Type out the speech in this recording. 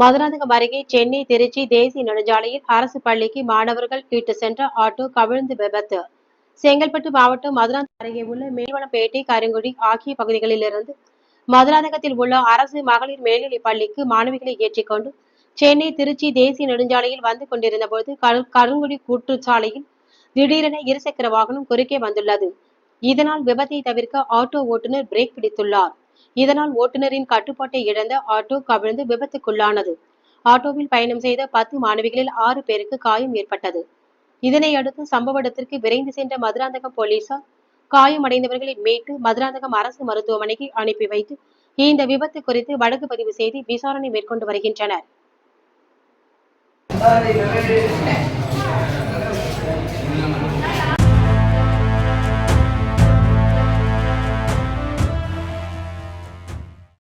மதுராந்தகம் அருகே சென்னை திருச்சி தேசிய நெடுஞ்சாலையில் அரசு பள்ளிக்கு மாணவர்கள் கிட்டு சென்ற ஆட்டோ கவிழ்ந்து விபத்து. செங்கல்பட்டு மாவட்டம் மதுராந்தகம் அருகே உள்ள மேல்வனப்பேட்டை கருங்குடி ஆகிய பகுதிகளிலிருந்து மதுராந்தகத்தில் உள்ள அரசு மகளிர் மேல்நிலைப் பள்ளிக்கு மாணவிகளை ஏற்றிக்கொண்டு சென்னை திருச்சி தேசிய நெடுஞ்சாலையில் வந்து கொண்டிருந்த போது கருங்குடி கூற்றுச்சாலையில் திடீரென இருசக்கர வாகனம் குறுக்கே வந்துள்ளது. இதனால் விபத்தை தவிர்க்க ஆட்டோ ஓட்டுநர் பிரேக் பிடித்துள்ளார். இதனால் ஓட்டுநரின் கட்டுப்பாட்டை இழந்த ஆட்டோ கவிழ்ந்து விபத்துக்குள்ளானது. ஆட்டோவில் பயணம் செய்த பத்து மாணவிகளில் ஆறு பேருக்கு காயம் ஏற்பட்டது. இதனை அடுத்து சம்பவ இடத்திற்கு விரைந்து சென்ற மதுராந்தகம் போலீசார் காயமடைந்தவர்களை மீட்டு மதுராந்தகம் அரசு மருத்துவமனைக்கு அனுப்பி வைத்து இந்த விபத்து குறித்து வழக்கு பதிவு செய்து விசாரணை மேற்கொண்டு வருகின்றனர்.